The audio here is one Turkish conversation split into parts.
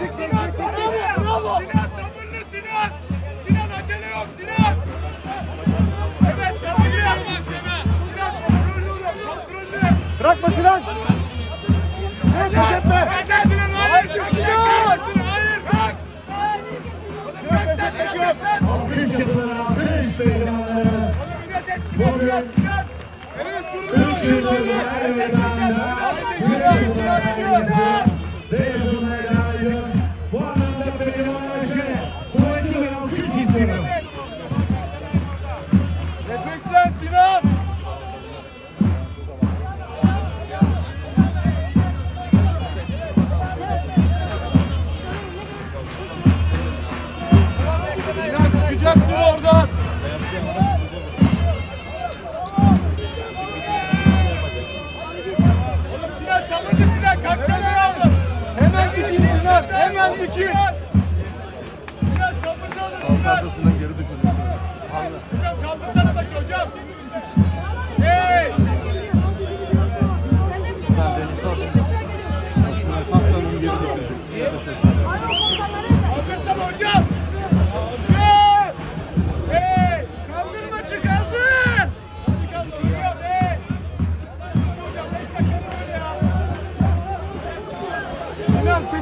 Sinan sabırlı. Bravo. Sinan sabırlı Sinan. Sinan acele yok Sinan. Evet sabırlı. Sinan kontrollü ol, kontrollü. Bırakma Sinan. Sinan pes etme. Bırak Sinan hayır. Sinan hayır bırak. Sinan pes etmek yok. Alkış yapılan alkış Sinan. Sinan. Üç yıldır meydanda, üç yıldır her Hemen dikin Sinan. Sabırlı olun Sinan. Arkasından geri düşeceksin. Hocam kaldırsana maçı hocam. Hey!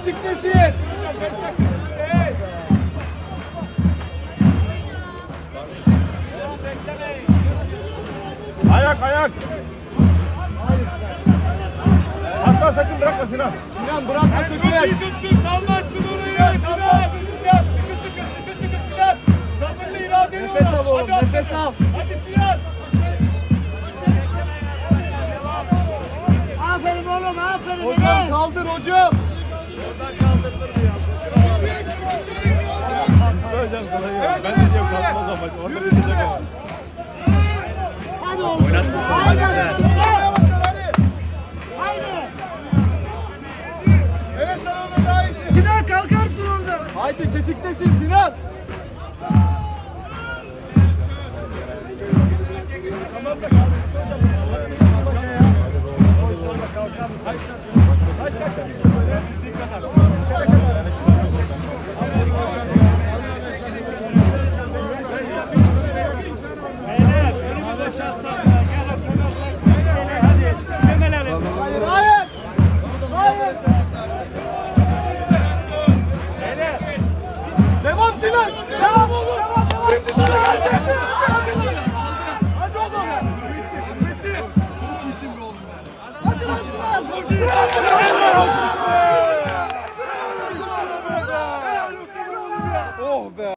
Hey! Ayak ayak. Aslan sakın bırakma Sinan. Sinan bırakma sakın. tuttun salmazsın orayı Sinan. Sinan sıkı sıkı sıkı sıkı Sinan. Sabırlı iradeli Nefes al oğlum, Hadi nefes al. Hadi Sinan. Aferin oğlum aferin Hocam kaldır hocam. Sinan kalkarsın orada. Haydi tetiktesin Sinan. Devam Sinan. Devam oğlum.